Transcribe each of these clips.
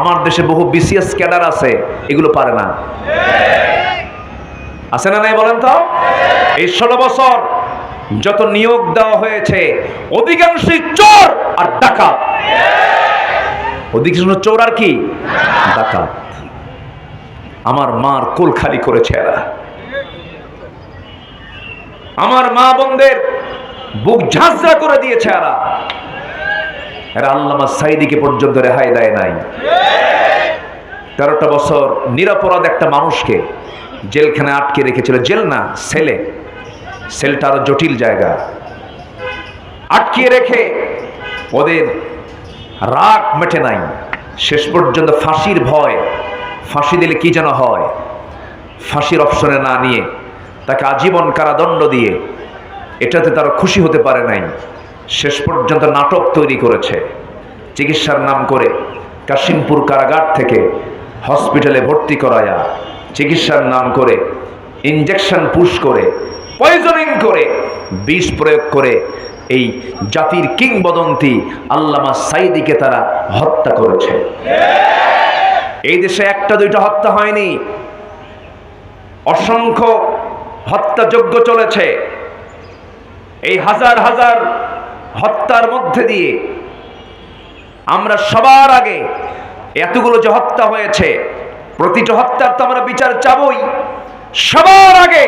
আমার দেশে বহু বিসিএস ক্যাডার আছে, এগুলো পারে না। আছে না নাই বলেন তো? এই ষোলো বছর যত নিয়োগ দেওয়া হয়েছে, অধিকাংশই চোর আর ডাকাত। অধিকাংশ চোর আর কি? ডাকাত। আমার মার কোল খালি করেছে এরা। আমার মা বোনদের বুক ঝাঁঝরা করে দিয়েছে এরা। আল্লামা সাইদিকে পর্যন্ত রেহাই দেয় নাই। তেরোটা বছর নিরাপরাধ একটা মানুষকে জেলখানে আটকে রেখেছিল। জেল না, সেলে। সেলটা আরও জটিল জায়গা। আটকিয়ে রেখে ওদের রাগ মেটে নাই। শেষ পর্যন্ত ফাঁসির ভয়, ফাঁসি দিলে কি যেন হয়? ফাঁসির অপশনে না নিয়ে তাকে আজীবন কারাদণ্ড দিয়ে এটাতে তারা খুশি হতে পারে নাই। শেষ পর্যন্ত নাটক তৈরি করেছে। চিকিৎসার নাম করে কাশিমপুর কারাগার থেকে হসপিটালে ভর্তি করায়া চিকিৎসার নাম করে ইঞ্জেকশন পুশ করে, পয়জনিং করে, বিষ প্রয়োগ করে এই জাতির কিংবদন্তি আল্লামা সাইদিকে তারা হত্যা করেছে। এই দেশে একটা দুইটা হত্যা হয়নি। অসংখ্য হত্যাযজ্ঞ চলেছে। এই হাজার হাজার হত্যার মধ্যে দিয়ে আমরা সবার আগে এতগুলো যে হত্যা হয়েছে, প্রতিটা হত্যার তো আমরা বিচার চাবই। সবার আগে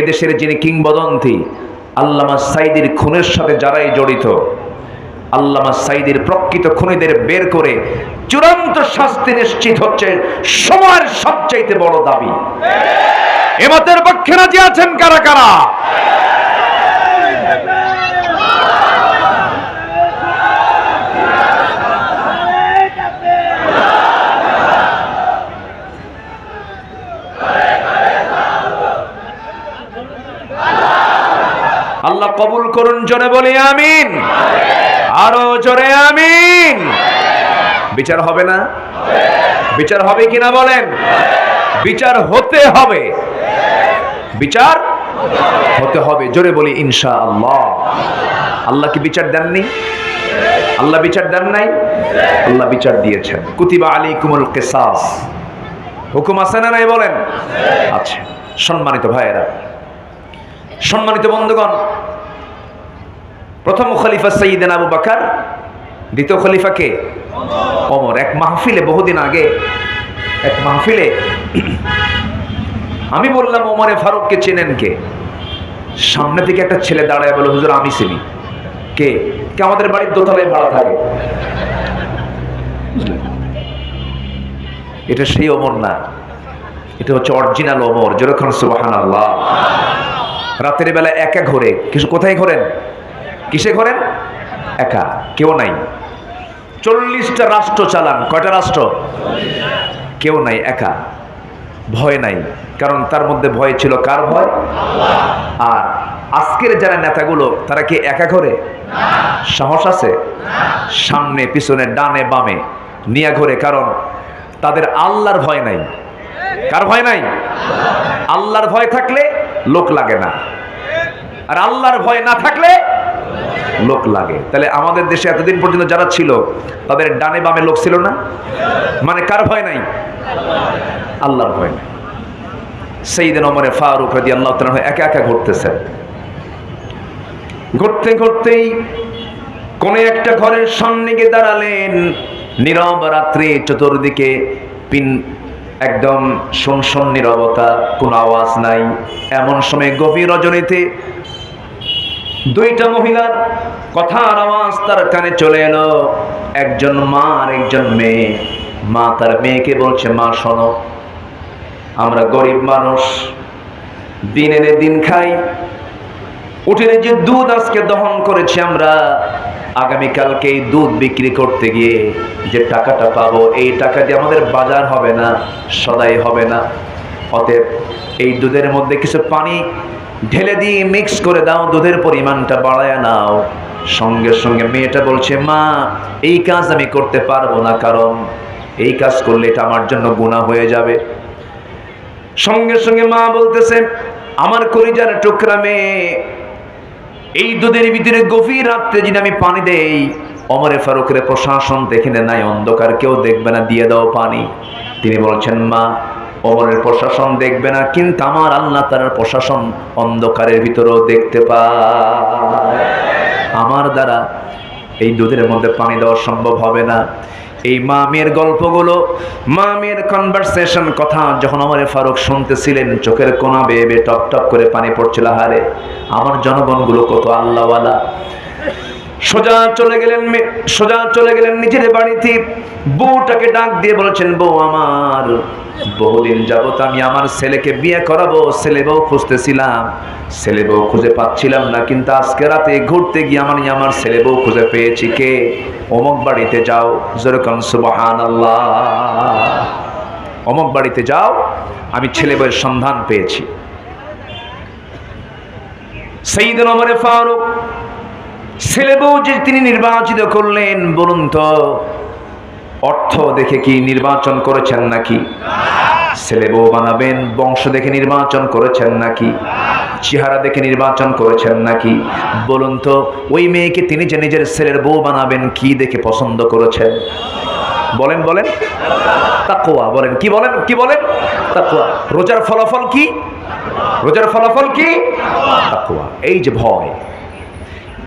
এদেশের যিনি কিংবদন্তি, আল্লামা সাইদির খুনের সাথে যারাই জড়িত, আল্লামা সাইদির প্রকৃত খুনিদের বের করে চূড়ান্ত শাস্তি নিশ্চিত হচ্ছে সময়ের সবচাইতে বড় দাবি। এমতের পক্ষে রাজি আছেন কারা কারা? আল্লাহ কবুল করুন, জোরে বলি আমিন। আরও জোরে আমিন। বিচার হবে না? বিচার হবে কিনা বলেন? বিচার হতে হবে। বিচার হতে হবে, জোরে বলি ইনশা আল্লাহ আল্লাহ কি বিচার দেননি? আল্লাহ বিচার দেন নাই? আল্লাহ বিচার দিয়েছেন। কুতিবা আলী কুমুল কেসাস। হুকুম আছে না নাই বলেন? আচ্ছা সম্মানিত ভাইয়েরা সম্মানিত বন্ধুগণ, প্রথম খলিফা সঈদিন আবু বাকার, দ্বিতীয় খলিফা কে? অমর এক মাহফিলে, বহুদিন আগে, এক মাহফিলে আমি বললাম, ওমরে ফারুককে চেনেন কে? সামনে থেকে একটা ছেলে দাঁড়ায় বলে, হুজুর, আমি চিনি। কে? কে আমাদের বাড়ির দোতলায় ভাড়া থাকে। এটা সেই ওমর না, এটা হচ্ছে অরিজিনাল ওমর, যেরকম সুবাহান আল্লাহ রাতের বেলা একা ঘোরে। কিছু কোথায় ঘোরেন? কিসে ঘোরেন? একা, কেউ নাই। চল্লিশটা রাষ্ট্র চালান। কয়টা রাষ্ট্র? কেউ নাই, একা। ভয় নাই, কারণ তার মধ্যে ভয় ছিল কার ভয়? আর আজকের যারা নেতাগুলো, তারা কি একা ঘরে? সাহস আছে? সামনে, পিছনে, ডানে, বামে নিয়ে ঘরে, কারণ তাদের আল্লাহর ভয় নাই। কার ভয় নাই? আল্লাহর ভয় থাকলে লোক লাগে না। আর আল্লাহর ভয় না থাকলে লোক লাগে। তাহলে আমাদের দেশে এতদিন পর্যন্ত যারা ছিল, তাদের ডানে বামে লোক ছিল না? মানে কার ভয় নাই? আল্লাহর ভয় নাই। সেই দিন অমরে ফারুক রাজি আল্লাহ একা একা ঘুরতেছেন ঘুরতে ঘুরতেই কোন একটা ঘরের সামনে গিয়ে দাঁড়ালেন। নীরব রাত্রে চতুর্দিকে পিন একদম শুনশন নীরবতা, কোনো আওয়াজ নাই। এমন সময় গভীর রজনীতে দুইটা মহিলার কথার আওয়াজ তার কানে চলে এলো। একজন মা আর একজন মেয়ে। মা তার মেয়েকে বলছে, মা, শোনো, আমরা গরিব মানুষ। দিন এনে দিন খাই। উঠে যে দুধ আজকে দহন করেছি আমরা আগামীকালকে এই দুধ বিক্রি করতে গিয়ে যে টাকাটা পাবো, এই টাকা দিয়ে আমাদের বাজার হবে না, সদাই হবে না। অতএব এই দুধের মধ্যে কিছু পানি ঢেলে দিয়ে মিক্স করে দাও, দুধের পরিমাণটা বাড়ায় নাও। সঙ্গে সঙ্গে মেয়েটা বলছে, মা, এই কাজ আমি করতে পারব না কারণ এই কাজ করলে এটা আমার জন্য গুণা হয়ে যাবে। সঙ্গে সঙ্গে মা বলতেছে, আমার কলিজার টুকরা মেয়ে এই দুধের ভিতরে গভীর রাত্রে যদি আমি পানি দেই, অমরে ফারুকের প্রশাসন দেখে নাই, অন্ধকার কেউ দেখবে না, দিয়ে দাও পানি। তিনি বলছেন, মা, অমরের প্রশাসন দেখবে না, কিন্তু আমার আল্লাহ তার প্রশাসন অন্ধকারের ভিতরেও দেখতে পায়। আমার দ্বারা এই দুধের মধ্যে পানি দেওয়া সম্ভব হবে না। এই মা মেয়ের গল্পগুলো মা মেয়ের কনভারসেশন কথা যখন আমার ফারুক শুনতেছিলেন, চোখের কোনা বেয়ে বেয়ে টপ টপ করে পানি পড়ছিল, হারে আমার জনগণগুলো কত আল্লাহওয়ালা। সোজা চলে গেলেন সোজা চলে গেলেন নিজের বাড়িতে, বউটাকে ডাক দিয়ে বলেছেন, বউ আমার, বহুদিন যাবত আমি আমার ছেলেকে বিয়ে করাবো, ছেলে বউ খুঁজতেছিলাম, ছেলে বউ খুঁজে পাচ্ছিলাম না, কিন্তু আজকে রাতে ঘুরতে গিয়ে আমার আমার ছেলে বউ খুঁজে পেয়েছি, কে? অমুক বাড়িতে যাও। যেরকম সুবহান আল্লাহ অমুক বাড়িতে যাও, আমি ছেলে বউয়ের সন্ধান পেয়েছি। সেইদিন অমরে ফারুক, ছেলে বউ যে তিনি নির্বাচিত করলেন, বলুন তো, অর্থ দেখে কি নির্বাচন করেছেন নাকি? ছেলে বউ বানাবেন, বংশ দেখে নির্বাচন করেছেন নাকি? চেহারা দেখে নির্বাচন করেছেন নাকি? বলুন তো, ওই মেয়েকে তিনি যে নিজের ছেলের বউ বানাবেন কি দেখে পছন্দ করেছেন? বলেন বলেন। তাকোয়া বলেন। কি বলেন কি বলেন? তাকোয়া রোজার ফলাফল কি? রোজার ফলাফল কি? তাকোয়া এই যে ভয়।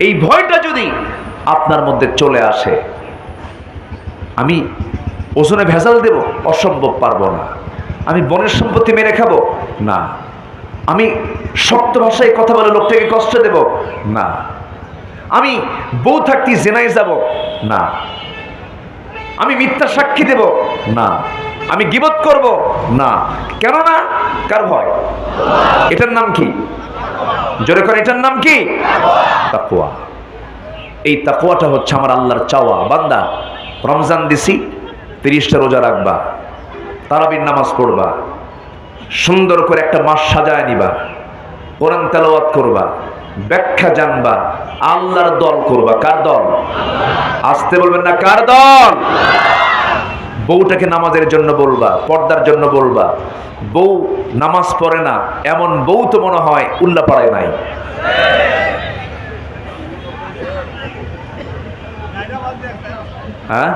এই ভয়টা যদি আপনার মধ্যে চলে আসে, আমি ওজনে ভেজাল দেব, অসম্ভব পারব না। আমি বনের সম্পত্তি মেরে খাব? না। আমি শক্ত ভাষায় কথা বলে লোকটাকে কষ্ট দেব? না। আমি বউ থাকতে জেনাই যাব? না। আমি মিথ্যা সাক্ষী দেব? না। আমি গিবত করব? না। কেন না কার ভয়? এটার নাম কি? জোরে করে, এটার নাম কি? তাকুয়া এই তাকুয়াটা হচ্ছে আমার আল্লাহর চাওয়া। বান্দা, রমজান দিছি, তিরিশটা রোজা রাখবা, তারাবির নামাজ পড়বা, সুন্দর করে একটা মাস সাজায় নিবা। কোরআন তেলাওয়াত করবা, ব্যাখ্যা জানবা, আল্লাহর দল করবা। কার দল? আসতে বলবেন না, কার দল? বউটাকে নামাজের জন্য বলবা, পর্দার জন্য বলবা। বউ নামাজ পড়ে না, এমন বউ তো মনে হয় উল্লা পাড়ায় নাই। হ্যাঁ?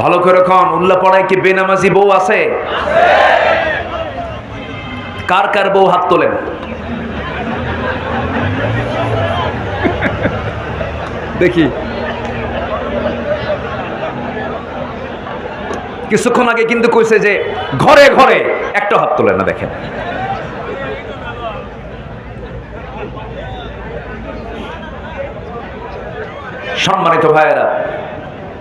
ভালো করে কন উল্লা পড়ায় কি বেনামাজি বউ আছে? কার কার বউ হাত তোলেন? দেখি। কিছুক্ষণ আগে কিন্তু কইছে যে ঘরে ঘরে একটা হাত তোলে না, দেখেন। সম্মানিত ভাইয়েরা,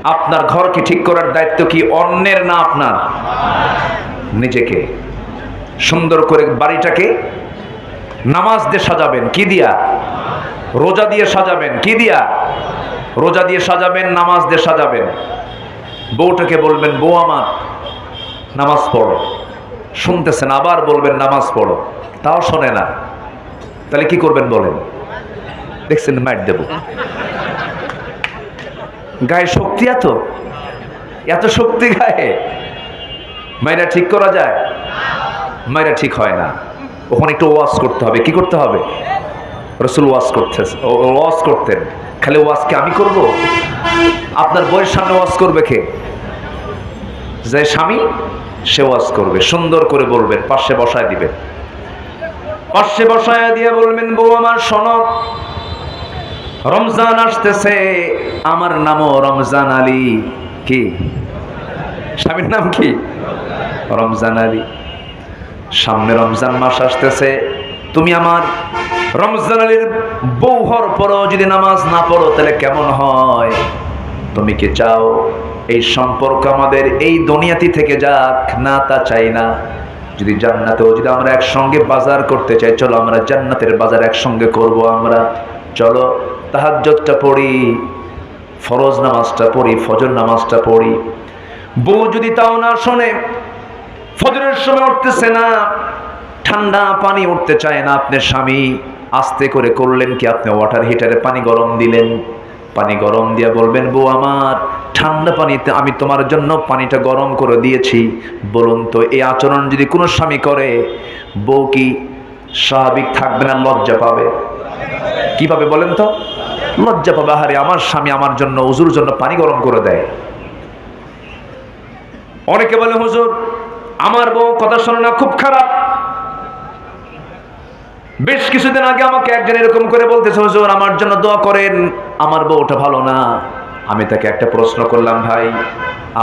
আপনার ঘরকে ঠিক করার দায়িত্ব কি অন্যের না আপনার? নিজেকে। সুন্দর করে বাড়িটাকে নামাজ দিয়ে সাজাবেন। কি দিয়া? রোজা দিয়ে সাজাবেন। কি দিয়া? রোজা দিয়ে সাজাবেন, নামাজ দিয়ে সাজাবেন। বউটাকে বলবেন, বউ আমার, নামাজ পড়ো। শুনতেছেন, আবার বলবেন, নামাজ পড়ো। তাও শোনে না। তাহলে কি করবেন বলেন? দেখছেন ম্যাট দেব। গায়ে শক্তি এত? এত শক্তি গায়ে? মায়েরা ঠিক করা যায়? মায়েরা ঠিক হয় না। ওখানে একটু ওয়াশ করতে হবে। কি করতে হবে? রসুল ওয়াশ করতে ওয়াশ করতেন। খালি ওয়াশকে আমি করব? আপনার বইয়ের সামনে ওয়াশ করবে কে? যে স্বামী, সে ওয়াজ করবে। সুন্দর করে বলবেন, পাশে বসায় দিবেন। পাশে বসায় দিয়ে বলবেন, বউ আমার সনক রমজান আসতেছে, আমার নামও রমজান আলী। কি? স্বামীর নাম কি? রমজান আলী। সামনে রমজান মাস আসতেছে। তুমি আমার রমজান আলীর বউ পরও যদি নামাজ না পড়ো, তাহলে কেমন হয়? তুমি কি চাও এই সম্পর্ক আমাদের এই দুনিয়াতি থেকে যাক? না, তা চাই না। যদি জান্নাতেও যদি আমরা একসঙ্গে বাজার করতে চাই, চলো আমরা জান্নাতের বাজার একসঙ্গে করব আমরা। চলো তাহাজ্জতটা পড়ি, ফরজ নামাজটা পড়ি, ফজর নামাজটা পড়ি। বউ যদি তাও না শোনে ফজরের সময় উঠতেছে না, ঠান্ডা পানি উঠতে চায় না আপনার স্বামী। আস্তে করে করলেন কি আপনি ওয়াটার হিটারে পানি গরম দিলেন। পানি গরম দিয়ে বলবেন, বউ আমার, ঠান্ডা পানিতে আমি তোমার জন্য পানিটা গরম করে দিয়েছি। বলুন তো এই আচরণ যদি কোনো স্বামী করে, বউ কি স্বাভাবিক থাকবে না লজ্জা পাবে? কি পাবে বলেন তো? লজ্জা পাবে, আহারে, আমার স্বামী আমার জন্য উজুর জন্য পানি গরম করে দেয়। অনেকে বলে, হুজুর আমার বউ কথা শোনে না, খুব খারাপ। বেশ কিছুদিন আগে আমাকে একজন এরকম করে বলতেছে, হুজুর, আমার জন্য দোয়া করেন, আমার বউটা ভালো না। আমি তাকে একটা প্রশ্ন করলাম, ভাই,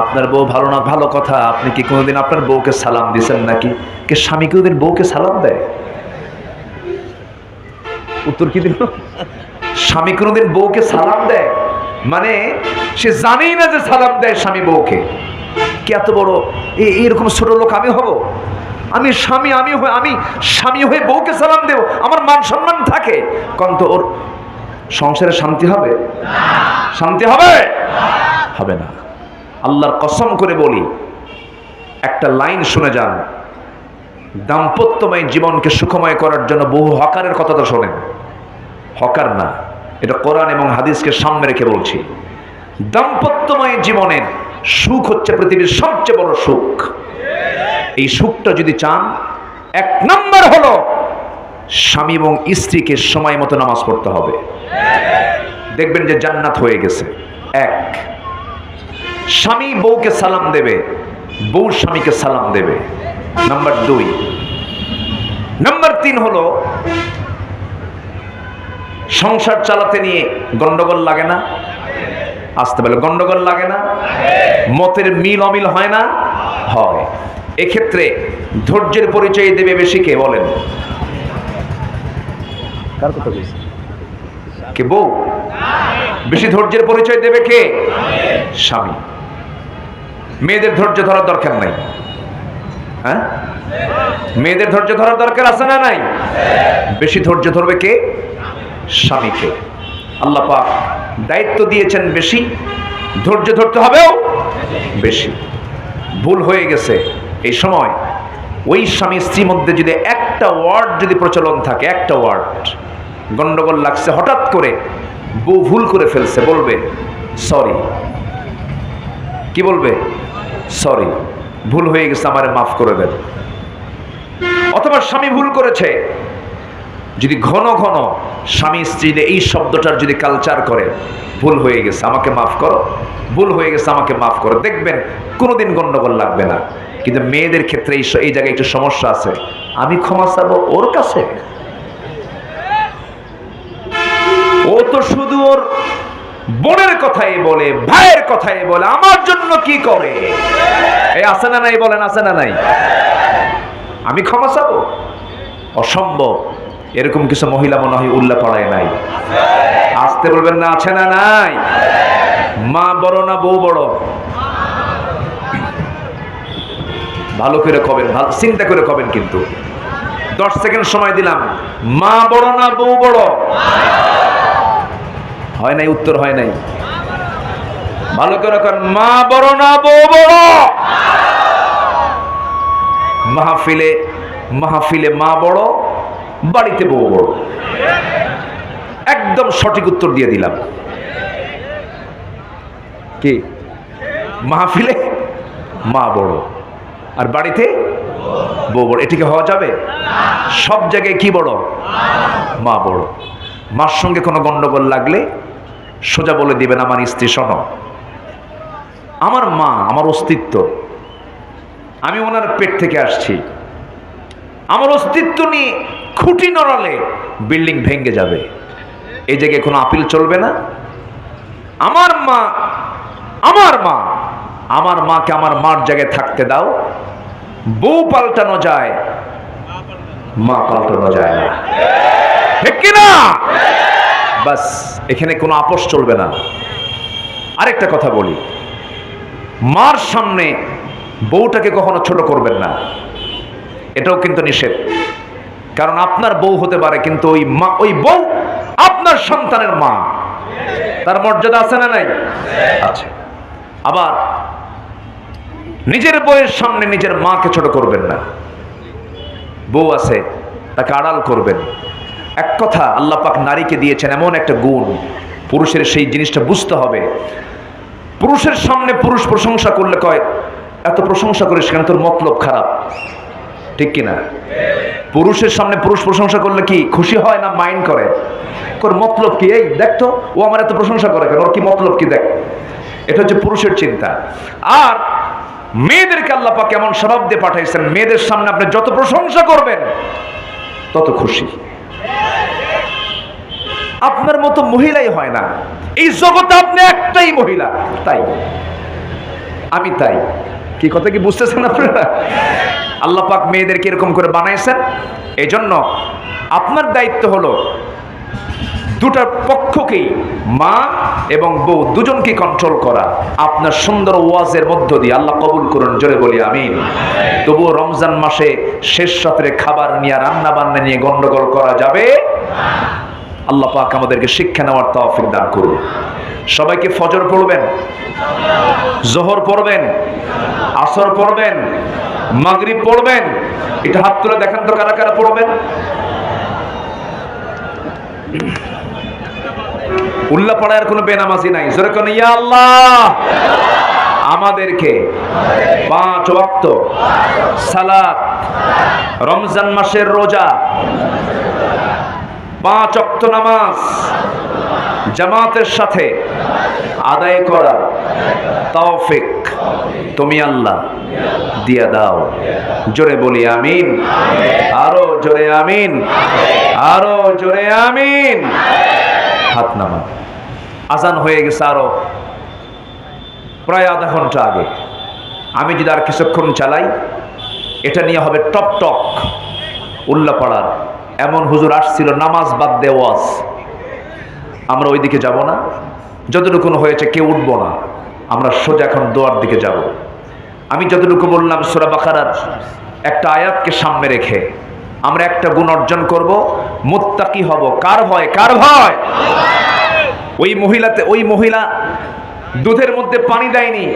আপনার বউ ভালো না? ভালো কথা, আপনি কি কোনোদিন আপনার বউকে সালাম দিয়েছেন নাকি? কে স্বামী কোনোদিন বউকে সালাম দেয়? উত্তর কি দিল? স্বামী কোনোদিন বউকে সালাম দেয়? মানে সে জানেই না যে সালাম দেয় স্বামী বউকে। কি এত বড়? এ- এরকম ছোট লোক আমি হব? আমি স্বামী, আমি হয়ে, আমি স্বামী হয়ে বউকে সালাম দেব, আমার মান সম্মান থাকে। কারণ তো ওর সংসারে শান্তি হবে? শান্তি হবে? হবে না। আল্লাহর কসম করে বলি, একটা লাইন শুনে যান। দাম্পত্যময় জীবনকে সুখময় করার জন্য বহু হকারের কথা তো শোনেন। হকার না, এটা কোরআন এবং হাদিসকে সামনে রেখে বলছি। দাম্পত্যময় জীবনের সুখ হচ্ছে পৃথিবীর সবচেয়ে বড় সুখ। এই সুখটা যদি চান, এক নম্বর হলো স্বামী এবং স্ত্রীকে সময় মতো নামাজ পড়তে হবে। দেখবেন যে জান্নাত হয়ে গেছে। এক, স্বামী বউকে সালাম দেবে, বউ স্বামীকে সালাম দেবে। নাম্বার দুই, নাম্বার তিন হলো সংসার চালাতে নিয়ে গন্ডগোল লাগে না। আসতে পারলে। গন্ডগোল লাগে না? মতের মিল অমিল হয় না? হয়। এক্ষেত্রে ধৈর্যের পরিচয় দেবে বেশি কে? বলেন। কার কথা বলছি কে? বউ। বেশি ধৈর্যের পরিচয় দেবে কে? স্বামী। মেয়েদের ধৈর্য ধরার দরকার নাই। হ্যাঁ? মেয়েদের ধৈর্য ধরার দরকার আছে না নাই? বেশি ধৈর্য ধরবে কে? স্বামীকে। আল্লাহ পাক দায়িত্ব দিয়েছেন বেশি, ধৈর্য ধরতে হবেও বেশি। ভুল হয়ে গেছে এই সময়। ওই স্বামী স্ত্রীর মধ্যে যদি একটা ওয়ার্ড যদি প্রচলন থাকে, একটা ওয়ার্ড গণ্ডগোল লাগছে, হঠাৎ করে বউ ভুল করে ফেলছে, বলবে, সরি। কি বলবে? সরি। ভুল হয়ে গেছে, আমারে মাফ করে দেন। অথবা স্বামী ভুল করেছে, যদি ঘন ঘন স্বামী স্ত্রী এই শব্দটার যদি কালচার করে, ভুল হয়ে গেছে, আমাকে মাফ করো। ভুল হয়ে গেছে, আমাকে মাফ করো। দেখবেন, কোনোদিন গন্ডগোল লাগবে না। কিন্তু মেয়েদের ক্ষেত্রে এই এই জায়গায় একটু সমস্যা আছে। আমি ক্ষমা চাবো ওর কাছে? ও তো শুধু ওর বোনের কথাই বলে, ভাইয়ের কথাই বলে, আমার জন্য কি করে? এই আছে না নাই বলেন, আছে না নাই? আমি ক্ষমা চাবো? অসম্ভব। এরকম কিছু মহিলা মনে হয় উল্লাহ পড়ায় নাই। আসতে বলবেন না, আছে না নাই? মা বড় না বউ বড়? ভালো করে কবেন, ভালো, চিন্তা করে কবেন কিন্তু। দশ সেকেন্ড সময় দিলাম। মা বড় না বউ বড়? হয় নাই, উত্তর হয় নাই। ভালো করে কর মা বড় না বউ বড়? মাহফিলে মাহফিলে মা বড়? বাড়িতে বউ বড়। একদম সঠিক উত্তর দিয়ে দিলাম। কি? মাহফিলে মা বড়। আর বাড়িতে বউ বড়। এটিকে হওয়া যাবে? সব জায়গায় কি বড়? মা বড়। মার সঙ্গে কোনো গন্ডগোল লাগলে সোজা বলে দিবেন, আমার স্ত্রী, শোনো। আমার মা, আমার অস্তিত্ব। আমি ওনার পেট থেকে আসছি। আমার অস্তিত্ব নিয়ে খুঁটি নড়ালে বিল্ডিং ভেঙে যাবে। এই জায়গায় কোনো আপিল চলবে না। আমার মা আমার মা, আমার মাকে আমার মার জায়গায় থাকতে দাও। বউ পাল্টানো যায়, মা পাল্টানো যায় না। ঠিক কিনা? বাস, এখানে কোনো আপোষ চলবে না। আরেকটা কথা বলি। মার সামনে বউটাকে কখনো ছোট করবেন না। এটাও কিন্তু নিষেধ। কারণ আপনার বউ হতে পারে, কিন্তু ওই মা, ওই বউ আপনার সন্তানের মা। তার মর্যাদা আছে না নাই? আছে। আবার নিজের বউয়ের সামনে নিজের মাকে ছোট করবেন না। বউ আছে, তাকে আড়াল করবেন। এক কথা, আল্লাহ পাক নারীকে দিয়েছেন এমন একটা গুণ। পুরুষের সেই জিনিসটা বুঝতে হবে। পুরুষের সামনে পুরুষ প্রশংসা করলে কয়, এত প্রশংসা করিস কেন? তোর মতলব খারাপ। ঠিক কিনা? পুরুষের সামনে পুরুষ প্রশংসা করলে কি খুশি হয় না মাইন্ড করে? ওর মতলব কি? এই দেখ তো, ও আমার এত প্রশংসা করে কেন? ওর কি মতলব কি দেখ? এটা হচ্ছে পুরুষের চিন্তা। আর মেয়েদেরকে আল্লাহ পাক কেমন স্বভাব দিয়ে পাঠাইছেন, মেয়েদের সামনে আপনি যত প্রশংসা করবেন, তত খুশি। আপনার মতো মহিলাই হয় না। এই জগতে আপনি একটাই মহিলা, তাই। আমি তাই। কি কথা কি বুঝতেছেন আপনারা? আল্লাহ পাক মেয়েদেরকে এরকম করে বানাইছেন। এই জন্য আপনার দায়িত্ব হলো দুটার পক্ষকেই মা এবং বউ দুজনকে কন্ট্রোল করা। আপনার সুন্দর ওয়াজের মধ্য দিয়ে আল্লাহ কবুল করুন, জোরে বলি আমিন। তবুও রমজান মাসে শেষ রাত্রে খাবার নিয়ে রান্না বান্না নিয়ে গন্ডগোল করা যাবে আল্লাহ পাক আমাদেরকে শিক্ষা নেওয়ার তৌফিক দান করুন। সবাইকে ফজর পড়বেন, জোহর পড়বেন, আসর পড়বেন মাগরিব পড়বেন। এটা হাত তুলে দেখান তো কারা কারা পড়বেন। উল্লা পড়ার কোনো বেনামাজি নাই। জোরে কোন, ইয়া আল্লাহ! আমাদেরকে পাঁচ ওয়াক্ত সালাত, রমজান মাসের রোজা পাঁচ অক্ত নামাজ জামাতের সাথে আদায় করা তৌফিক তুমি আল্লাহ দিয়া দাও। জোরে বলি আমিন। আরও জোরে আমিন। আরও জোরে আমিন। হাত নামা আজান হয়ে গেছে আরও প্রায় আধা ঘণ্টা আগে। আমি যদি আর কিছুক্ষণ চালাই, এটা নিয়ে হবে টপ টক উল্লাপাড়ার এমন হুজুর আসছিল, নামাজ বাদ দে ওয়াজ। আমরা ওই দিকে যাব না। যতটুকুন হয়েছে কেউ উঠবো না। আমরা সোজা এখন দোয়ার দিকে যাব। আমি যতটুকু বললাম সোরা বাখারার একটা আয়াতকে সামনে রেখে আমরা একটা গুণ অর্জন করব, মুত্তাকি হব। কার ভয়? কার ভয়? ওই মহিলাতে, ওই মহিলা দুধের মধ্যে পানি দেয়নি।